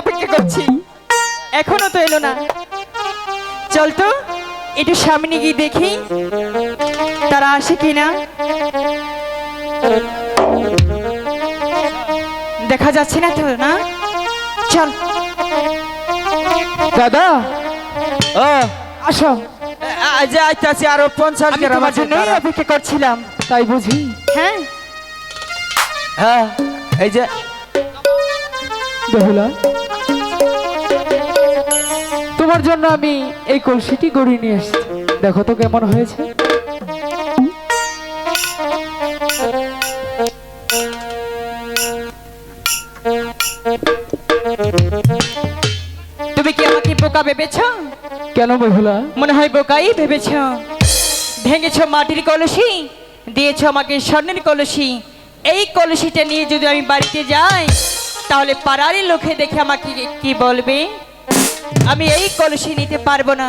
অপেক্ষা করছি। এখনও তো এলো না। চল তো একটু সামনে গিয়ে দেখি তারা আসে কিনা। দেখা যাচ্ছে না তো না? চল। দাদা ও আসো। আজ আইতাছি আরও পঞ্চাশ গ্রাম আছে অপেক্ষা করছিলাম তাই বুঝি? হ্যাঁ। হ্যাঁ এই যে। বেহুলা তোমার জন্য আমি এই কলসিটি গড়িয়ে নিয়ে এসেছি দেখো তো কেমন হয়েছে। তুমি কি আমাকে বোকা ভেবেছো? কেন বেহুলা? মনে হয় বোকাই ভেবেছ। ভেঙেছ মাটির কলসি দিয়েছ আমাকে স্বর্ণের কলসি। এই কলসিটা নিয়ে যদি আমি বাড়িতে যাই তাহলে পাড়ারই লোকে দেখে আমাকে কি বলবে? আমি এই কলসি নিতে পারব না।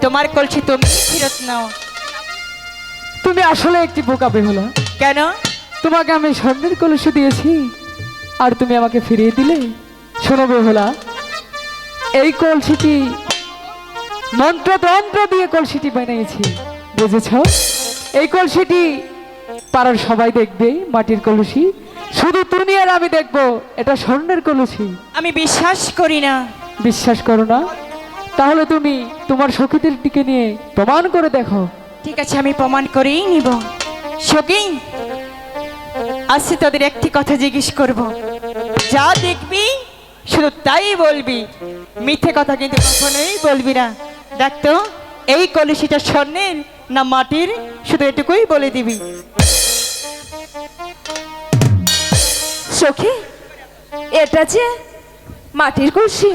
তোমার কলসি তুমি ফেরত নাও। তুমি আসলে একটি বোকা বেহুলা। কেন? তোমাকে আমি স্বর্ণের কলসি দিয়েছি আর তুমি আমাকে ফিরিয়ে দিলে? শোনো বেহুলা এই কলসিটি মন্ত্র তন্ত্র দিয়ে কলসিটি বানিয়েছি বুঝেছ? এই কলসিটি পাড়ার সবাই দেখবে মাটির কলসি। শুধু তুমি আর আমি দেখব এটা স্বর্ণের কলসি। আমি বিশ্বাস করি না। বিশ্বাস করো না। তাহলে তুমি তোমার সখীদের দিকে নিয়ে প্রমাণ করে দেখো। ঠিক আছে, আমি প্রমাণ করেই নিব। সখী আজকে তোদের একটি কথা জিজ্ঞেস করব। যা দেখবি, শুধু তাই বলবি। মিথ্যে কথা কিন্তু কখনোই বলবি না। দেখ তো, এই কলসিটা স্বর্ণের না মাটির, শুধু এটুকুই বলে দিবি। সখী, এটা যে মাটির কলসি।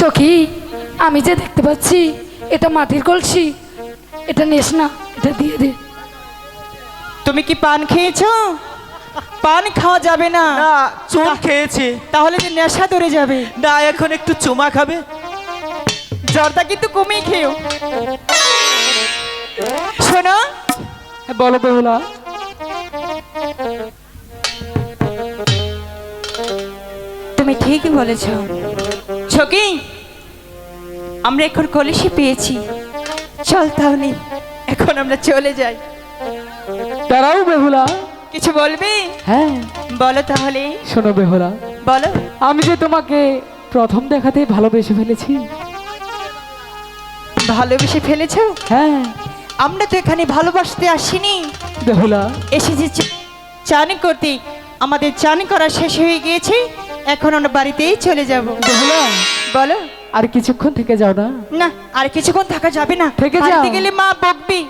সখী আমি যে দেখতে পাচ্ছি এটা মাটির কলসি। এটা নেস না এটা দিয়ে দে। তুমি কি পান খেয়েছো? পান খাওয়া যাবে না। না চুন খেয়েছি। তাহলে যে নেশা ধরে যাবে। না এখন একটু চুমা খাবে। জর্দা কিন্তু কমিয়ে খেও শোনো। হ্যাঁ, বলো বেহুলা। তুমি ঠিকই বলেছ। ছকি আমরা এখন কলসি পেয়েছি। চল তাহলে এখন আমরা চলে যাই। তারাও বেহুলা। কিছু বলবি? হ্যাঁ। বলো তাহলে। শোনো বেহুলা। বলো। আমি যে তোমাকে প্রথম দেখাতেই ভালোবেসে ফেলেছি। ভালোবেসে ফেলেছো? হ্যাঁ। আমরা তো এখানে ভালোবাসতে আসিনি। বেহুলা। এসেছি চান করতে। আমাদের চান করা শেষ হয়ে গিয়েছে। এখন আমরা বাড়িতেই চলে যাব। বলো। আর কিছুক্ষণ থেকে যাও না। না আর কিছুক্ষণ থাকা যাবে না। থেকে যাও। গেলে মা বকবি।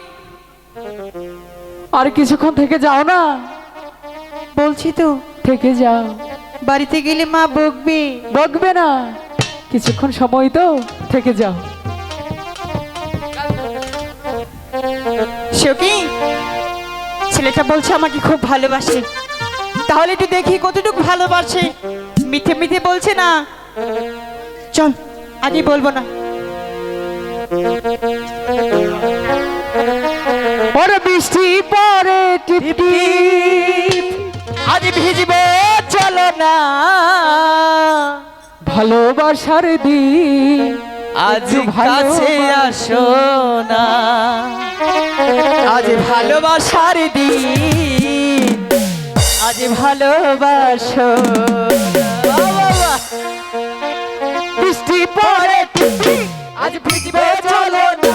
আর কিছুক্ষণ থেকে যাও না। বলছি তো। থেকে যাও। বাড়িতে গেলে মা বকবে। বকবে না। কিছুক্ষণ সময় তো থেকে যাও। সখী ছেলেটা বলছে আমাকে খুব ভালোবাসে। তাহলে একটু দেখি কতটুকু ভালোবাসে। মিথ্যে মিথ্যে বলছে না। চল আগে বলব না। ওরে বৃষ্টি পরে টিপ টিপ আজ ভিজবে চলো না। ভালোবাসার দিন আজ কাছে আসো না। আজ ভালোবাসার দিন আজ ভালোবাসো। আজ ভিজবে চলো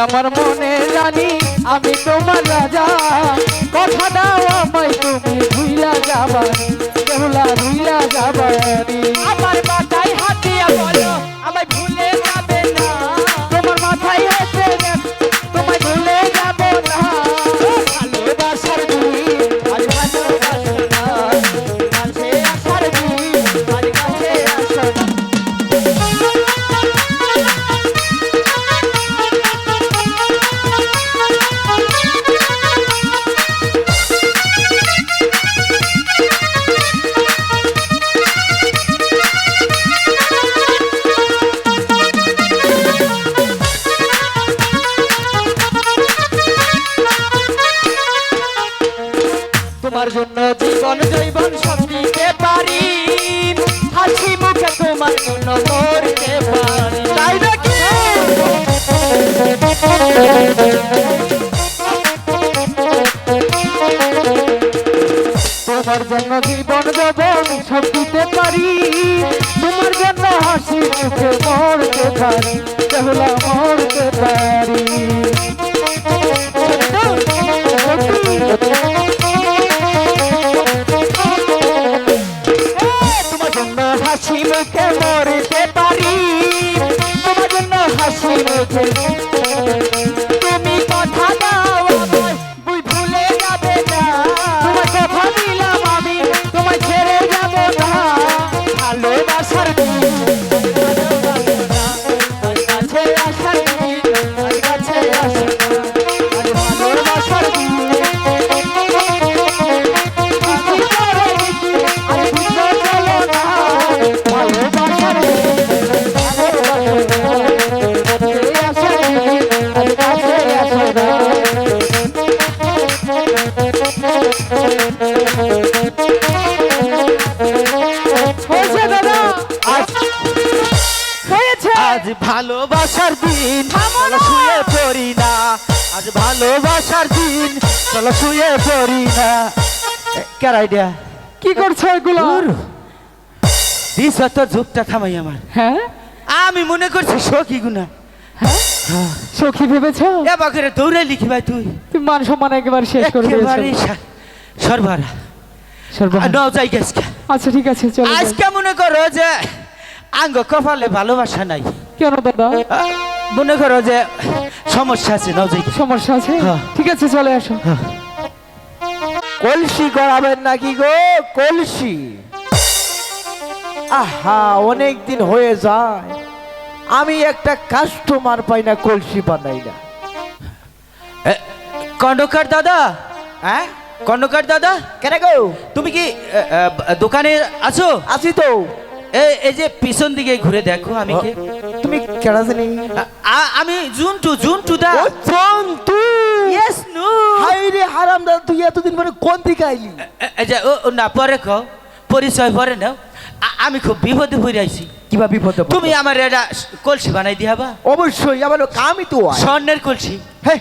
আমার মনে জানি আমি তোমার রাজা। কথা দাও আমায় তুমি ভুইলা যাবা কেবলা ভুইলা যাবা আমার মাথায় হাতিয়া বলো তোমার জন্য জীবন দেবন ভালোবাসার দিন চলো শুয়ে পড়ি না। কার আইডিয়া কি করছ এগুলো? দিস তো যুগটা থামাই আমার। হ্যাঁ? আমি মনে করছি সখী গুনা। সখী ভেবেছ? এবার করে দৌড়ে লিখি ভাই তুই। তুমি মান সম্মান একেবারে শেষ করে দিয়েছ। সা- সর্বারা সর্বহারা। নাও যাই গেছে আচ্ছা ঠিক আছে চলো আজকে মনে করো যে আঙ্গ কপালে ভালোবাসা নাই। কেন দাদা? মনে করো যে সমস্যা আছে নাও যাই। সমস্যা আছে? হ্যাঁ। ঠিক আছে চলে আসো। কলসি করাবেন নাকি গো? কলসি। আহা অনেক দিন হয়ে যায়। আমি একটা কাস্টমার পাই না কলসি বানাই না। এ, কন্ডকার দাদা? হ্যাঁ? কন্ডকার দাদা? কেন গো? তুমি কি দোকানে আছো? আছি তো। এই এই যে পিছন দিকে ঘুরে দেখো আমি কে? তুমি কেন জানি? আমি জুনটু জুনটু দা। ও জন্তু! ইয়েস নো হাই রে হারাম দাদা তুই এতদিন পরে কোন দিকে আইলি? এই যে ও না পরে কও। পরিচয় পরে নাও। আমি খুব বিপদে পড়ে আইছি কিবা বিপদে? তুমি আমার এটা কলসি বানাই দিয়াবা অবশ্যই আমার কামই তো স্বর্ণের কলসি। হে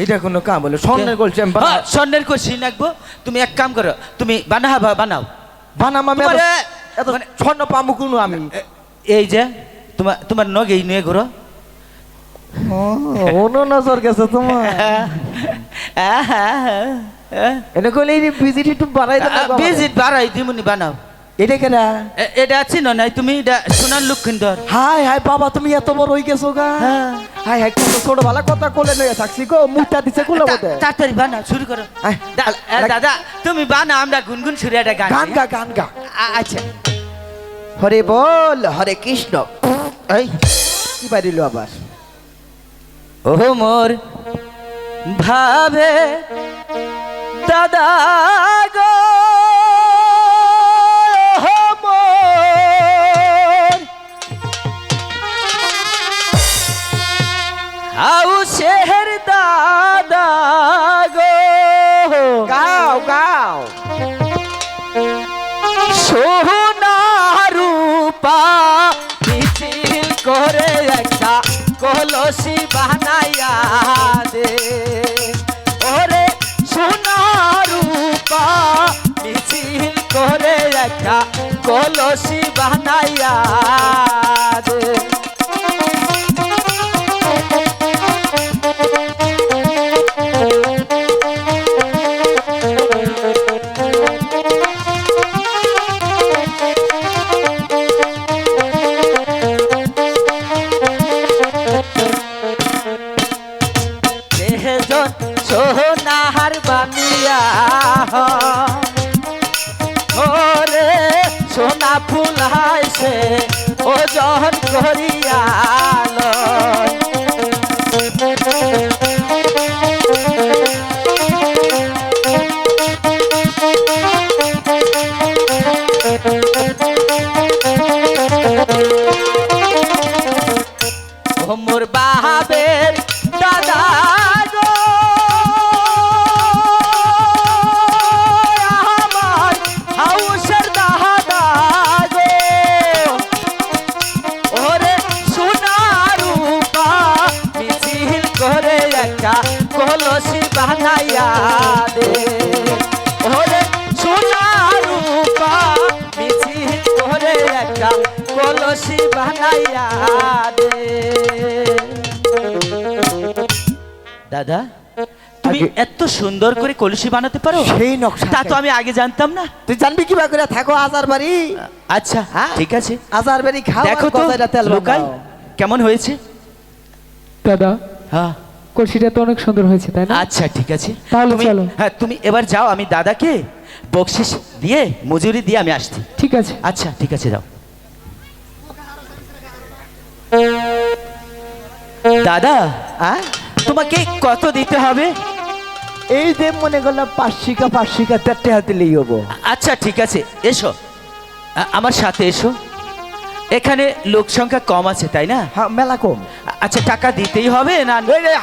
এইটা কোনো কাম হলো স্বর্ণের কলসি আমি হ্যাঁ, স্বর্ণের কলসি নাকবো। তুমি এক কাম করো তুমি বানাবা বানাও। বানাম আমি এত- মানে- স্বর্ণ পামু আমি। এই যে তোমার তোমার নগে নিয়ে ঘুরো। অন্য নজর গেছে তোমার। এনে কইলে এই ভিজিট একটু বাড়াই। ভিজিট বাড়াই দিমুনি বানাও। এটা কেনা? এটা আছে না নাই তুমি এটা সোনার লক্ষিন্দর হাই হাই বাবা তুমি এত বড় হই গেছো গা। হাই হাই কত ছোটবেলা কথা কোলে নয়ে থাকছি গো মুখটা দিছে কোলে মধ্যে তাড়াতাড়ি বানাও শুরু করো। দাদা তুমি বানাও আমরা গুনগুন সুরে একটা গান। গান। গা গান গা। আচ্ছা। হরে বল হরে কৃষ্ণ। এই কি বাড়িল আবার? ও মোর ভাবে দাদা গো। হাউ শেহর দাদা গো। গাও গাও। সোনা বানাইয়া দে। ওরে সোনা মিছিল করে একটা কলসি বানাইয়া মোর বাহাবের দাদা তুমি এত সুন্দর করে কলসি বানাতে পারো? সেই নকশা তা তো আমি আগে জানতাম না। তুই জানবি কি করে? থাকো আজার বাড়ি। আচ্ছা হ্যাঁ? ঠিক আছে। আজার বাড়ি খাও দেখো তো লোকাই কেমন হয়েছে? দাদা হ্যাঁ। কলসিটা তো অনেক সুন্দর হয়েছে তাই না? আচ্ছা ঠিক আছে। তাহলে তুমি- চলো। হ্যাঁ তুমি এবার যাও আমি দাদাকে বকশিস দিয়ে মজুরি দিয়ে আমি আসছি। ঠিক আছে। আচ্ছা ঠিক আছে যাও। দাদা হ্যাঁ? তোমাকে কত দিতে হবে? এই যে মনে করলাম পাঁচশিকা পাঁচশিকা চারটে হাতে লিয়ে হব। আচ্ছা ঠিক আছে এসো। আমার সাথে এসো। এখানে লোক সংখ্যা কম আছে তাই না? হ্যাঁ মেলা কম। আচ্ছা টাকা দিতেই হবে না?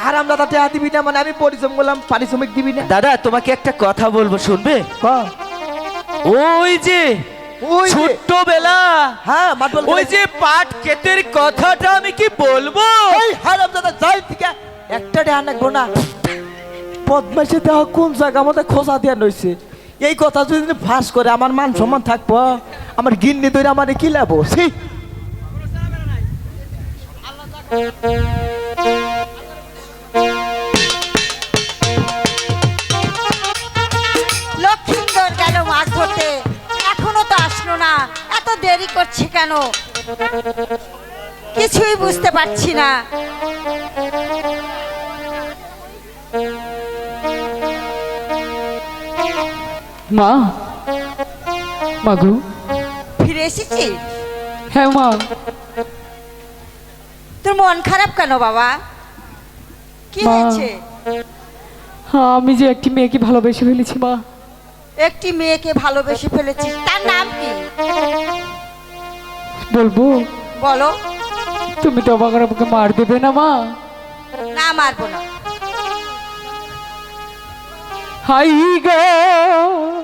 হারাম দাদা টেহা দিবি না মানে আমি পরিশ্রম করলাম পারিশ্রমিক দিবি না। দাদা তোমাকে একটা কথা বলব শুনবে? ক ওই যে ছোট্টবেলা হ্যাঁ ওই যে পাট ক্ষেতের কথাটা আমি কি বলব? হারাম দাদা যাই থেকে একটা টেহা নাকবো না পদ্মাসে দেওয়া কোন জায়গা? আমাদের খোঁজা দিয়া নইছে। এই কথা যদি ফাঁস করে আমার মান সম্মান থাকব, আমার গিন্নি ধরে আমার কি লাভ? সি লক্ষিন্দর গেল মাছ ধরতে। এখনও তো আসলো না। এত দেরি করছে কেন? কিছুই বুঝতে পারছি না। মা। মাগু ফিরে এসেছিস হ্যাঁ মা। তোর মন খারাপ কেন বাবা? কি মা। হয়েছে? হ্যাঁ আমি যে একটি মেয়েকে ভালোবেসে ফেলেছি মা। একটি মেয়েকে ভালোবেসে ফেলেছিস? তার নাম কি? বলব? বলো। তুমি তো আমাকে মার দেবে না মা। না মারবো না। গো।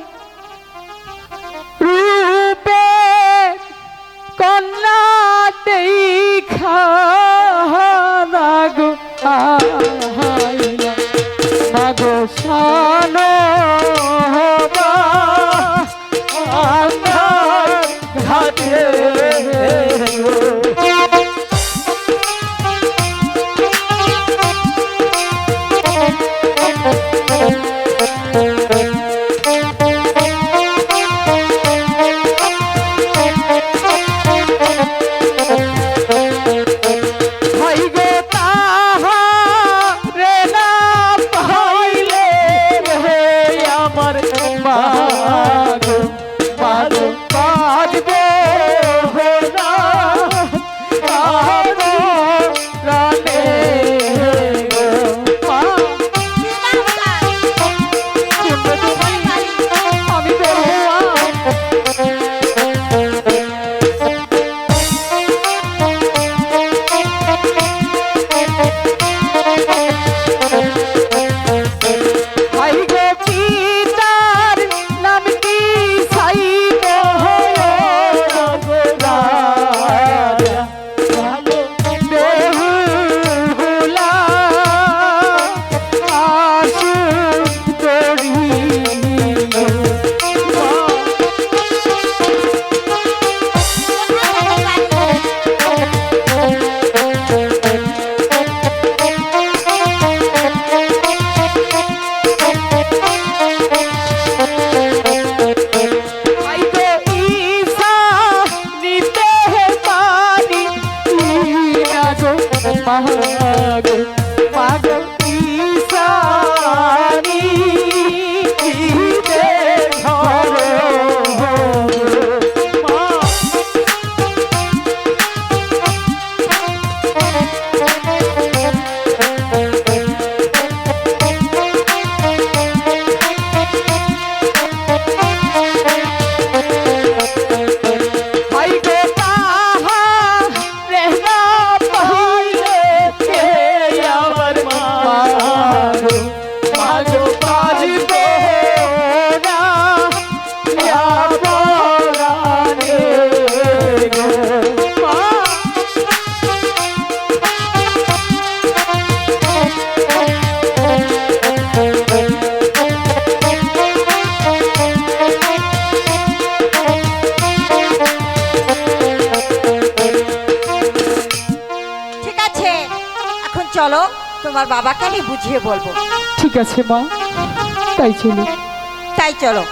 বুঝিয়ে বলব। ঠিক আছে মা। তাই চলো। তাই চলো।